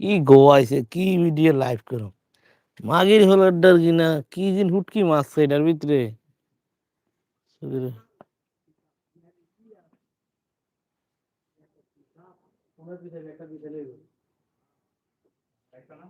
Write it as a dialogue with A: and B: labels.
A: কি গোয়াইছে, কি video live করো। মাগির হলো ডার কিনা, কি দিন হুটকি মারছে এটার ভিতরে।
B: তোমার পিছনে একটা পিছনে একটা না?